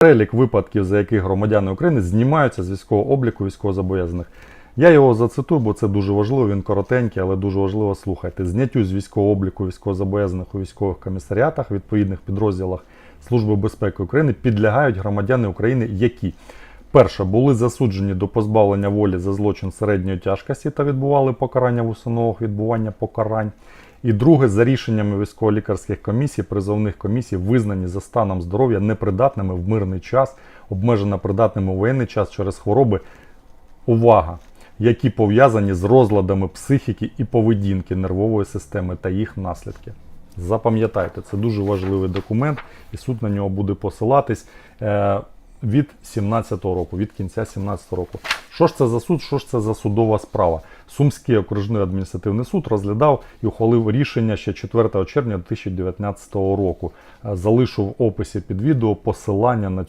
перелік випадків, за яких громадяни України знімаються з військового обліку військовозобов'язаних. Я його зацитую, бо це дуже важливо, він коротенький, але дуже важливо слухайте. Зняттю з військового обліку військовозобов'язаних у військових комісаріатах, відповідних підрозділах Служби безпеки України підлягають громадяни України, які перше були засуджені до позбавлення волі за злочин середньої тяжкості та відбували покарання в установах відбування покарань. І друге, за рішеннями військово-лікарських комісій, призовних комісій, визнані за станом здоров'я непридатними в мирний час, обмежено придатними у воєнний час через хвороби. Увага! Які пов'язані з розладами психіки і поведінки нервової системи та їх наслідки. Запам'ятайте, це дуже важливий документ, і суд на нього буде посилатись е, від 17-го року, від кінця 17-го року. Що ж це за суд? Що ж це за судова справа? Сумський окружний адміністративний суд розглядав і ухвалив рішення ще 4 червня 2019 року. Залишу в описі під відео посилання на цю